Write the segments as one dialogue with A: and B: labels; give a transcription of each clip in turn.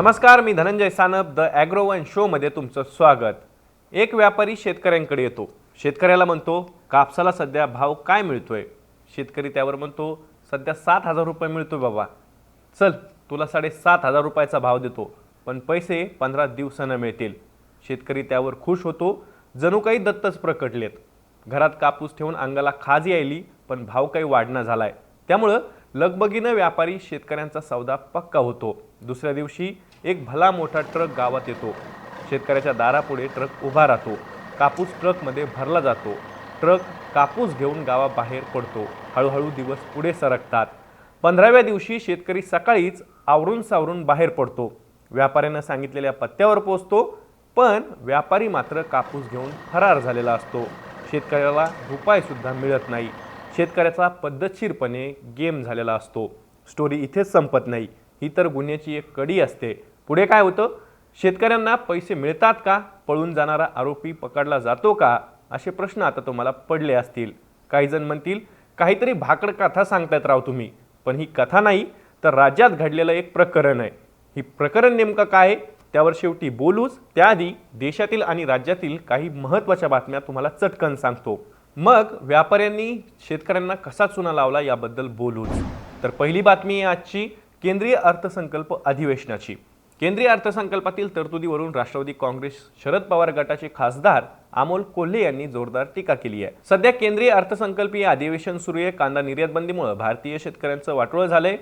A: नमस्कार मी Dhananjay Sanap the agro one शोमध्ये तुमचं स्वागत. एक व्यापारी शेतकऱ्यांकडे येतो. शेतकऱ्याला म्हणतो कापसाला सध्या भाव काय मिळतोय? शेतकरी त्यावर म्हणतो सध्या सात हजार रुपये मिळतोय बाबा. चल तुला साडेसात हजार रुपयाचा भाव देतो पण पैसे पंधरा दिवसानं मिळतील. शेतकरी त्यावर खुश होतो. जणू काही दत्तच प्रकटलेत. घरात कापूस ठेवून अंगाला खाज यायली पण भाव काही वाढणं झालाय. त्यामुळं लगबगीनं व्यापारी शेतकऱ्यांचा सौदा पक्का होतो. दुसऱ्या दिवशी एक भला मोठा ट्रक गावात येतो. शेतकऱ्याच्या दारापुढे ट्रक उभा राहतो. कापूस ट्रकमध्ये भरला जातो. ट्रक कापूस घेऊन गावाबाहेर पडतो. हळूहळू दिवस पुढे सरकतात. पंधराव्या दिवशी शेतकरी सकाळीच आवरून सावरून बाहेर पडतो. व्यापाऱ्यानं सांगितलेल्या पत्त्यावर पोचतो पण व्यापारी मात्र कापूस घेऊन फरार झालेला असतो. शेतकऱ्याला रुपायसुद्धा मिळत नाही. शेतकऱ्याचा पद्धतशीरपणे गेम झालेला असतो. स्टोरी इथेच संपत नाही. ही तर गुन्ह्याची एक कडी असते. पुढे काय होतं? शेतकऱ्यांना पैसे मिळतात का? पळून जाणारा आरोपी पकडला जातो का? असे प्रश्न आता तुम्हाला पडले असतील. काही जण म्हणतील काहीतरी भाकड कथा सांगतायत राव तुम्ही. पण ही कथा नाही तर राज्यात घडलेलं एक प्रकरण आहे. ही प्रकरण नेमकं काय आहे? त्यावर शेवटी बोलूच. त्याआधी देशातील आणि राज्यातील काही महत्त्वाच्या बातम्या तुम्हाला चटकन सांगतो. मग व्यापाऱ्यांनी शेतकऱ्यांना कसा चुना लावला याबद्दल बोलूच. तर पहिली बातमी आहे आजची केंद्रीय अर्थसंकल्प अधिवेशनाची. केंद्रीय अर्थसंकल्पातील तरतुदीवरून राष्ट्रवादी काँग्रेस शरद पवार गटाचे खासदार अमोल कोल्हे यांनी जोरदार टीका केली आहे. सध्या केंद्रीय अर्थसंकल्पीय अधिवेशन सुरू आहे. कांदा निर्यात बंदीमुळे भारतीय शेतकऱ्यांचं वाटोळं झालंय.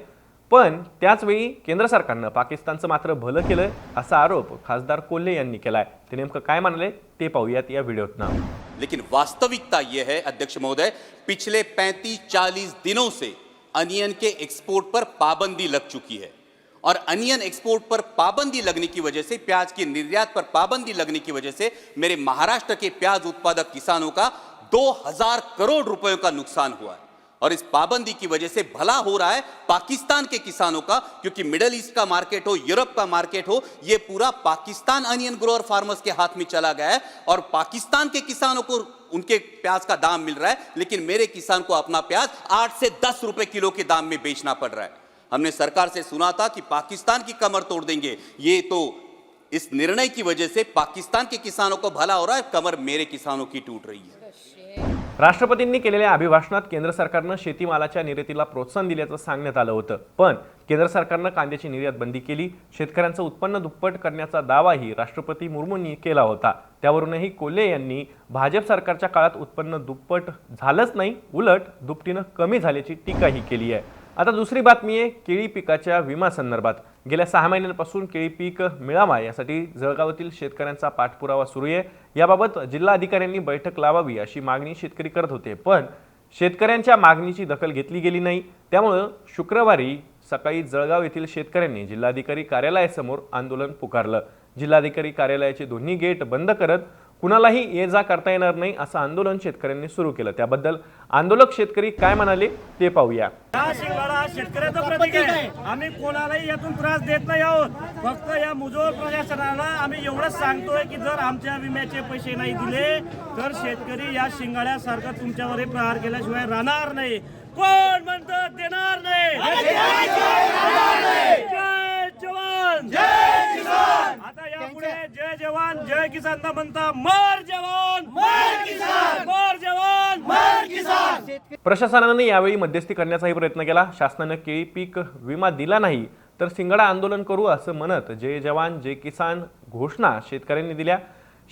A: पण त्याचवेळी केंद्र सरकारनं पाकिस्तानचं मात्र भलं केलं असा आरोप खासदार कोल्हे यांनी केलाय. ते नेमकं काय मानले ते पाहूयात या व्हिडिओतनं.
B: लेकिन वास्तविकता यह है अध्यक्ष महोदय पिछले 35-40 दिनों से अनियन के एक्सपोर्ट पर पाबंदी लग चुकी है। और अनियन एक्सपोर्ट पर पाबंदी लगने की वजह से, प्याज की निर्यात पर पाबंदी लगने की वजह से मेरे महाराष्ट्र के प्याज उत्पादक किसानों का 2000 करोड़ रुपयों का नुकसान हुआ है। और इस पाबंदी की वजह से भला हो रहा है पाकिस्तान के किसानों का, क्योंकि मिडल ईस्ट का मार्केट हो, यूरोप का मार्केट हो यह पूरा पाकिस्तान अनियन ग्रोअर फार्मर्स के हाथ में चला गया है और पाकिस्तान के किसानों को उनके प्याज का दाम मिल रहा है, लेकिन मेरे किसान को अपना प्याज आठ से दस रुपए किलो के दाम में बेचना पड़ रहा है। हमने सरकार से सुना था कि पाकिस्तान की कमर तोड़ देंगे। ये तो इस निर्णय की वजह से पाकिस्तान के किसानों को भला हो रहा है कमर मेरे किसानों की टूट रही है।
A: राष्ट्रपतींनी केलेल्या अभिभाषणात केंद्र सरकारनं शेतीमालाच्या निर्यातीला प्रोत्साहन दिल्याचं सांगण्यात आलं होतं. पण केंद्र सरकारनं कांद्याची निर्यात बंदी केली शेतकऱ्यांचं उत्पन्न दुप्पट करण्याचा दावाही राष्ट्रपती मुर्मूंनी केला होता. त्यावरूनही कोल्हे यांनी भाजप सरकारच्या काळात उत्पन्न दुप्पट झालंच नाही उलट दुपटीनं कमी झाल्याची टीकाही केली आहे. आता दुसरी बातमी आहे केळी पिकाच्या विमा संदर्भात. गेल्या सहा महिन्यांपासून केळी पीक मिळावा यासाठी जळगावातील शेतकऱ्यांचा पाठपुरावा सुरू आहे. याबाबत जिल्हा अधिकाऱ्यांनी बैठक लावावी अशी मागणी शेतकरी करत होते पण शेतकऱ्यांच्या मागणीची दखल घेतली गेली नाही. त्यामुळं शुक्रवारी सकाळी जळगाव येथील शेतकऱ्यांनी जिल्हाधिकारी कार्यालयासमोर आंदोलन पुकारलं. जिल्हाधिकारी कार्यालयाचे दोन्ही गेट बंद करत कुणालाही ये जा करता येणार नाही असं आंदोलन शेतकऱ्यांनी सुरू केलं. त्याबद्दल आंदोलक शेतकरी काय म्हणाले ते पाहूया.
C: हा शेतकऱ्याचा प्रतीक आहे. आम्ही कोणालाही यातून त्रास देत नाही आहोत. फक्त या मुजोर प्रशासनाला आम्ही एवढंच सांगतोय की जर आमच्या विम्याचे पैसे नाही दिले तर शेतकरी या शिंगाड्यासारखं तुमच्यावर प्रहार केल्याशिवाय राहणार नाही. कोण म्हणत देणार नाही? जय जवान! जय जय जवान जय किसान न म्हणता मर जवान! मर किसान! मर जवान! मर किसान!
A: प्रशासनाने यावेळी मध्यस्थी करण्याचाही प्रयत्न केला. शासनानं केळी पीक विमा दिला नाही तर सिंगाडा आंदोलन करू असं म्हणत जय जवान जय किसान घोषणा शेतकऱ्यांनी दिल्या.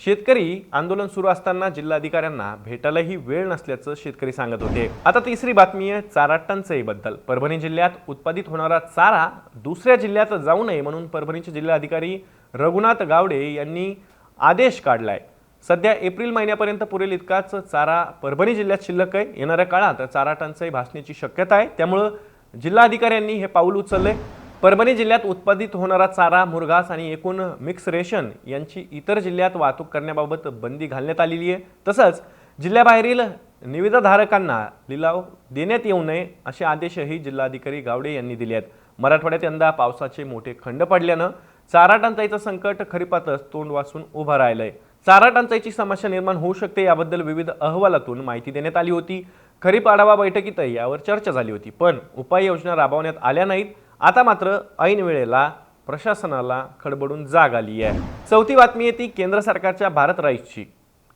A: शेतकरी आंदोलन सुरू असताना जिल्हाधिकाऱ्यांना भेटायलाही वेळ नसल्याचं शेतकरी सांगत होते. आता तिसरी बातमी आहे चारा टंचाईबद्दल परभणी जिल्ह्यात उत्पादित होणारा चारा दुसऱ्या जिल्ह्यात जाऊ नये म्हणून परभणीचे जिल्हाधिकारी रघुनाथ गावडे यांनी आदेश काढलाय. सध्या एप्रिल महिन्यापर्यंत पुरेल इतकाच चारा परभणी जिल्ह्यात शिल्लक आहे. येणाऱ्या काळात चारा टंचाई भासण्याची शक्यता आहे. त्यामुळं जिल्हाधिकाऱ्यांनी हे पाऊल उचलले परभणी जिल्ह्यात उत्पादित होणारा चारा मुरघास आणि एकूण मिक्स रेशन यांची इतर जिल्ह्यात वाहतूक करण्याबाबत बंदी घालण्यात आलेली आहे. तसंच जिल्ह्याबाहेरील निविदाधारकांना लिलाव देण्यात येऊ नये असे आदेशही जिल्हाधिकारी गावडे यांनी दिले आहेत. मराठवाड्यात यंदा पावसाचे मोठे खंड पडल्यानं चारा टंचाईचं संकट खरीपातच तोंड वाचून उभं आहे चारा टंचाईची समस्या निर्माण होऊ शकते याबद्दल विविध अहवालातून माहिती देण्यात आली होती. खरीप आढावा बैठकीतही यावर चर्चा झाली होती. पण उपाययोजना राबवण्यात आल्या नाहीत. आता मात्र ऐन वेळेला प्रशासनाला खडबडून जाग आली आहे. चौथी बातमी येते केंद्र सरकारच्या भारत राईसची.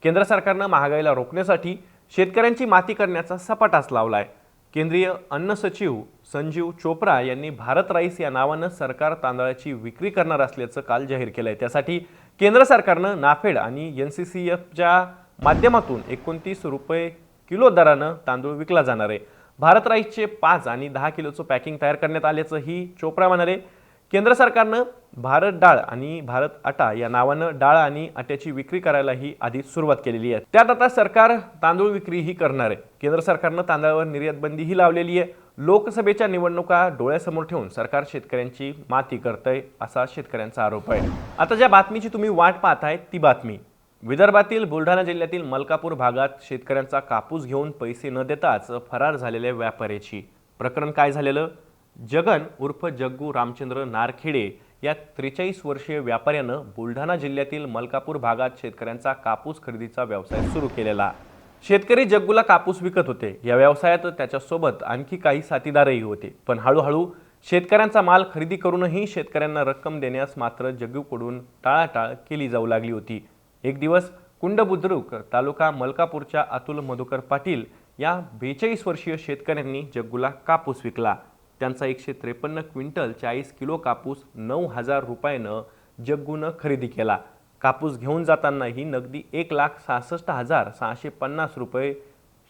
A: केंद्र सरकारनं महागाईला रोखण्यासाठी शेतकऱ्यांची माती करण्याचा सपाटाच लावला आहे केंद्रीय अन्न सचिव संजीव चोप्रा यांनी भारत राईस या नावानं सरकार तांदळाची विक्री करणार असल्याचं काल जाहीर केलं आहे त्यासाठी केंद्र सरकारनं नाफेड आणि एन सी सी एफच्या माध्यमातून एकोणतीस रुपये किलो दरानं तांदूळ विकला जाणार आहे. भारत राईसचे पाच आणि दहा किलोचं पॅकिंग तयार करण्यात आल्याचंही चोप्रा म्हणाले. केंद्र सरकारनं भारत डाळ आणि भारत आटा या नावानं डाळ आणि आट्याची विक्री करायलाही आधी सुरुवात केलेली आहे. त्यात आता सरकार तांदूळ विक्रीही करणार आहे. केंद्र सरकारनं तांदळावर निर्यातबंदीही लावलेली आहे. लोकसभेच्या निवडणुका डोळ्यासमोर ठेवून सरकार शेतकऱ्यांची माती करतंय असा शेतकऱ्यांचा आरोप आहे. आता ज्या बातमीची तुम्ही वाट पाहताय ती बातमी विदर्भातील बुलढाणा जिल्ह्यातील मलकापूर भागात शेतकऱ्यांचा कापूस घेऊन पैसे न देताच फरार झालेल्या व्यापाऱ्याची. प्रकरण काय झालेलं? जगन उर्फ जग्गू रामचंद्र नारखेडे या त्रेचाळीस वर्षीय व्यापाऱ्यानं बुलढाणा जिल्ह्यातील मलकापूर भागात शेतकऱ्यांचा कापूस खरेदीचा व्यवसाय सुरू केलेला. शेतकरी जग्गूला कापूस विकत होते. या व्यवसायात त्याच्यासोबत आणखी काही साथीदारही होते. पण हळूहळू शेतकऱ्यांचा माल खरेदी करूनही शेतकऱ्यांना रक्कम देण्यास मात्र जग्गूकडून टाळाटाळ केली जाऊ लागली होती. एक दिवस कुंड बुद्रुक तालुका मलकापूरच्या अतुल मधुकर पाटील या बेचाळीस वर्षीय शेतकऱ्यांनी जग्गूला कापूस विकला. त्यांचा एकशे त्रेपन्न क्विंटल चाळीस किलो कापूस नऊ हजार रुपयानं जग्गूनं खरेदी केला. कापूस घेऊन जातानाही नगदी एक लाख सहासष्ट हजार सहाशे पन्नास रुपये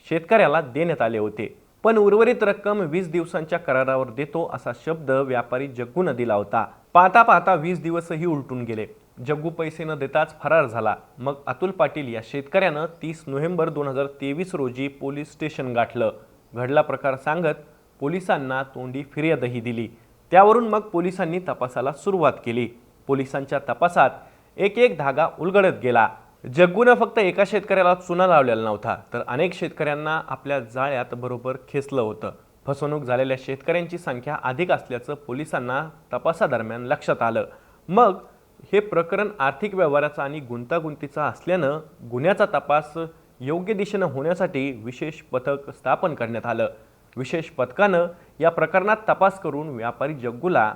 A: शेतकऱ्याला देण्यात आले होते. पण उर्वरित रक्कम वीस दिवसांच्या करारावर देतो असा शब्द व्यापारी जग्गूनं दिला होता. पाहता पाहता वीस दिवसही उलटून गेले. जग्गू पैसे न देताच फरार झाला. मग अतुल पाटील या शेतकऱ्यानं तीस नोव्हेंबर दोन हजार तेवीस रोजी पोलीस स्टेशन गाठलं. घडला प्रकार सांगत पोलिसांना तोंडी फिर्यादही दिली. त्यावरून मग पोलिसांनी तपासाला सुरुवात केली. पोलिसांच्या तपासात एक एक धागा उलगडत गेला. जग्गूनं फक्त एका शेतकऱ्याला चुना लावलेला नव्हता तर अनेक शेतकऱ्यांना आपल्या जाळ्यात बरोबर खेचलं होतं. फसवणूक झालेल्या शेतकऱ्यांची संख्या अधिक असल्याचं पोलिसांना तपासादरम्यान लक्षात आलं. मग हे प्रकरण आर्थिक व्यवहाराचं आणि गुंतागुंतीचं असल्यानं गुन्ह्याचा तपास योग्य दिशेनं होण्यासाठी विशेष पथक स्थापन करण्यात आलं. विशेष पथकानं या प्रकरणात तपास करून व्यापारी जग्गूला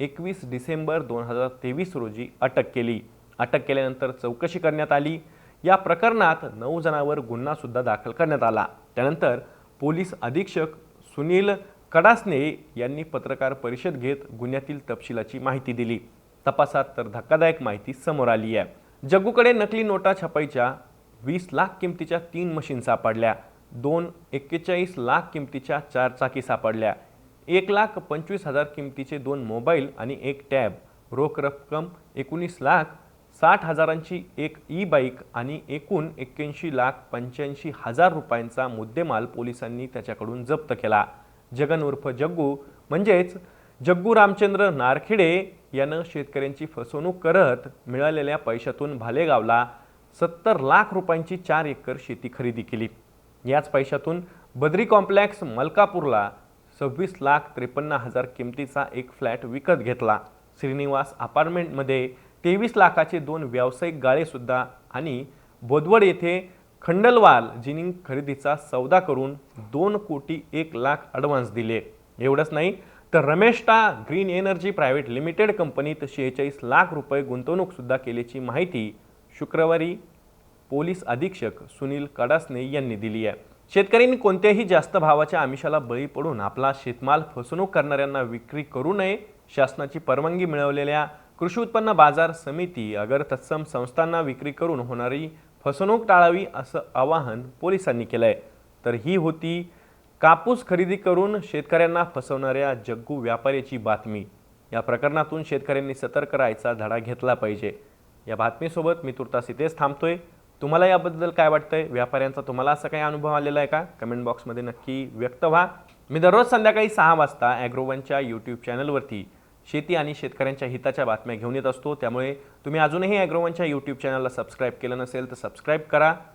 A: एकवीस डिसेंबर दोन हजार तेवीस रोजी अटक केली. अटक केल्यानंतर चौकशी करण्यात आली. या प्रकरणात नऊ जणांवर गुन्हासुद्धा दाखल करण्यात आला. त्यानंतर पोलीस अधीक्षक सुनील कडासने यांनी पत्रकार परिषद घेत गुन्ह्यातील तपशिलाची माहिती दिली. तपासात तर धक्कादायक माहिती समोर आली आहे. जग्गूकडे नकली नोटा छपाईच्या वीस लाख किमतीच्या तीन मशीन सापडल्या. दोन एक्केचाळीस लाख किमतीच्या चार चाकी सापडल्या. एक लाख पंचवीस हजार किमतीचे दोन मोबाईल आणि एक टॅब. रोख रक्कम एकोणीस लाख साठ हजारांची एक ई बाईक आणि एकूण एक्क्याऐंशी लाख पंच्याऐंशी हजार रुपयांचा मुद्देमाल पोलिसांनी त्याच्याकडून जप्त केला. जगन उर्फ जग्गू म्हणजेच जग्गू रामचंद्र नारखेडे यानं शेतकऱ्यांची फसवणूक करत मिळालेल्या पैशातून भालेगावला सत्तर लाख रुपयांची चार एकर शेती खरेदी केली. याच पैशातून बद्री कॉम्प्लेक्स मलकापूरला सव्वीस लाख त्रेपन्न हजार किमतीचा एक फ्लॅट विकत घेतला. श्रीनिवास अपार्टमेंटमध्ये तेवीस लाखाचे दोन व्यावसायिक गाळेसुद्धा आणि बोदवड येथे खंडलवाल जिनिंग खरेदीचा सौदा करून दोन कोटी एक लाख अडव्हान्स दिले. एवढंच नाही तर रमेशटा ग्रीन एनर्जी प्रायव्हेट लिमिटेड कंपनीत शेहेचाळीस लाख रुपये गुंतवणूकसुद्धा केल्याची माहिती शुक्रवारी पोलीस अधीक्षक सुनील कडासने यांनी दिली आहे. शेतकऱ्यांनी कोणत्याही जास्त भावाच्या आमिषाला बळी पडून आपला शेतमाल फसवणूक करणाऱ्यांना विक्री करू नये शासनाची परवानगी मिळवलेल्या कृषी उत्पन्न बाजार समिती अगर तत्सम संस्थांना विक्री करून होणारी फसवणूक टाळावी असं आवाहन पोलिसांनी केलं आहे तर ही होती कापूस खरेदी करून शेतकऱ्यांना फसवणाऱ्या जग्गू व्यापाऱ्याची बातमी. या प्रकरणातून शेतकऱ्यांनी सतर्क राहायचा धडा घेतला पाहिजे. या बातमीसोबत मी तुर्तास इथेच थांबतोय. तुम्हाला याबद्दल काय वाटतंय? व्यापाऱ्यांचा तुम्हाला असा काही अनुभव आलेला आहे का? कमेंट बॉक्समध्ये नक्की व्यक्त व्हा. मी दररोज संध्याकाळी सहा वाजता ॲग्रोवनच्या यूट्यूब चॅनलवरती शेती आणि शेतकऱ्यांच्या हिताच्या बातम्या घेऊन येत असतो. त्यामुळे तुम्ही अजूनही ॲग्रोवनच्या यूट्यूब चॅनलला सबस्क्राईब केलं नसेल तर सबस्क्राईब करा.